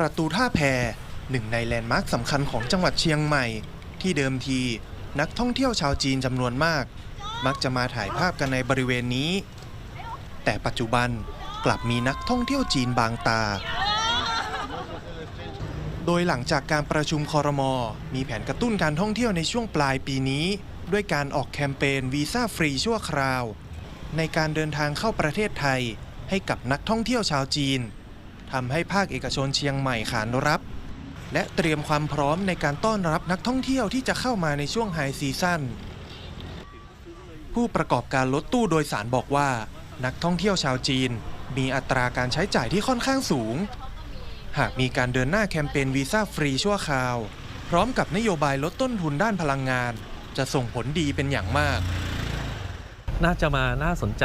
ประตูท่าแพหนึ่งในแลนด์มาร์คสำคัญของจังหวัดเชียงใหม่ ที่เดิมทีนักท่องเที่ยวชาวจีนจำนวนมาก มักจะมาถ่ายภาพกันในบริเวณนี้ แต่ปัจจุบันกลับมีนักท่องเที่ยวจีนบางตา โดยหลังจากการประชุมคอรมอมีแผนกระตุ้นการท่องเที่ยวในช่วงปลายปีนี้ ด้วยการออกแคมเปญวีซ่าฟรีชั่วคราว ในการเดินทางเข้าประเทศไทยให้กับนักท่องเที่ยวชาวจีน ทำให้ภาคเอกชนเชียงใหม่ขานรับ และเตรียมความพร้อมในการต้อนรับนักท่องเที่ยวที่จะเข้ามาในช่วงไฮซีซั่นผู้ประกอบการรถตู้โดยสารบอกว่า นักท่องเที่ยวชาวจีน มีอัตราการใช้จ่ายที่ค่อนข้างสูง หากมีการเดินหน้าแคมเปญวีซ่าฟรีชั่วคราว พร้อมกับนโยบายลดต้นทุนด้านพลังงาน จะส่งผลดีเป็นอย่างมาก น่าจะมาน่าสนใจ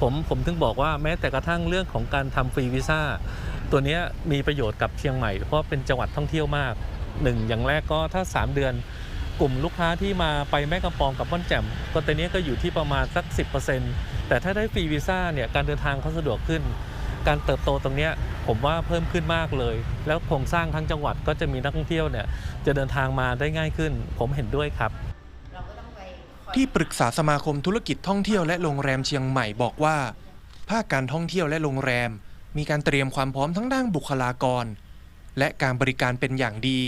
ผมผมถึงบอกว่าแม้แต่กระทั่งเรื่องของการทำฟรีวีซ่าตัวนี้มีประโยชน์กับเชียงใหม่ เพราะเป็นจังหวัดท่องเที่ยวมากหนึ่งอย่างแรกก็ถ้า 3 เดือนกลุ่มลูกค้าที่มาไปแม่กำปองกับม่อนแจ่มก็ตัวนี้ก็อยู่ที่ประมาณสัก 10%แต่ถ้าได้ฟรีวีซ่าเนี่ยการเดินทางเขาสะดวกขึ้น การเติบโตตรงนี้ผมว่าเพิ่มขึ้นมากเลย แล้วโครงสร้างทั้งจังหวัดก็จะมีนักท่องเที่ยวเนี่ยจะเดินทางมาได้ง่ายขึ้น ผมเห็นด้วยครับ ที่ปรึกษาสมาคมธุรกิจท่องเที่ยวและโรงแรมเชียงใหม่บอกว่า ภาคการท่องเที่ยวและโรงแรม มีการเตรียมความพร้อมทั้งด้านบุคลากร และการบริการเป็นอย่างดี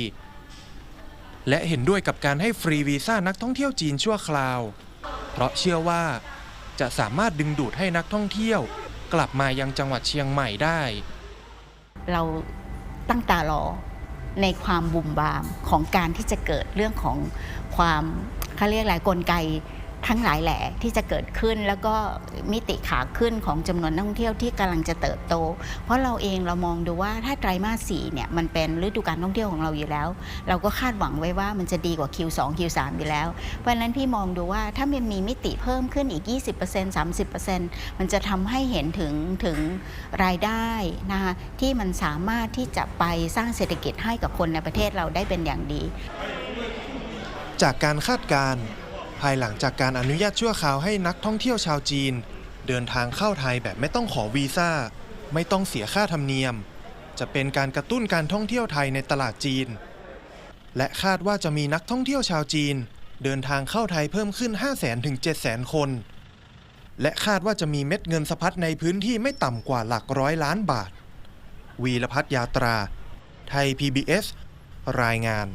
และเห็นด้วยกับการให้ฟรีวีซ่านักท่องเที่ยวจีนชั่วคราว เพราะเชื่อว่า จะสามารถดึงดูดให้นักท่องเที่ยว กลับมายังจังหวัดเชียงใหม่ได้ เราตั้งตารอในความบุ่มบามของการที่จะเกิดเรื่องของความ เขาเรียกอะไรกลไกทั้งหลายแหล่ที่จะเกิดขึ้นแล้วก็มิติขาขึ้นของจำนวนนักท่องเที่ยวที่กำลังจะเติบโต เพราะเราเองเรามองดูว่าถ้าไตรมาสสี่เนี่ยมันเป็นฤดูการท่องเที่ยวของเราอยู่แล้ว เราก็คาดหวังไว้ว่ามันจะดีกว่า Q2 Q3 อยู่แล้ว เพราะฉะนั้นพี่มองดูว่าถ้ามันมีมิติเพิ่มขึ้นอีก 20% 30%มันจะทำให้เห็นถึงถึงรายได้นะคะที่มันสามารถที่จะไปสร้างเศรษฐกิจให้กับคนในประเทศเราได้เป็นอย่างดี จากการคาดการณ์ภายหลังจากการอนุญาตชั่วคราวให้นักท่องเที่ยวชาวจีน เดินทางเข้าไทยแบบไม่ต้องขอวีซ่า ไม่ต้องเสียค่าธรรมเนียม จะเป็นการกระตุ้นการท่องเที่ยวไทยในตลาดจีน และคาดว่าจะมีนักท่องเที่ยวชาวจีน เดินทางเข้าไทยเพิ่มขึ้น 5 0 0 0 0 0ถึง700,000 คน และคาดว่าจะมีเม็ดเงินสะพัดในพื้นที่ไม่ต่ำกว่าหลักร้อยล้านบาท วีรพัฒยาตรา ไทย PBS รายงาน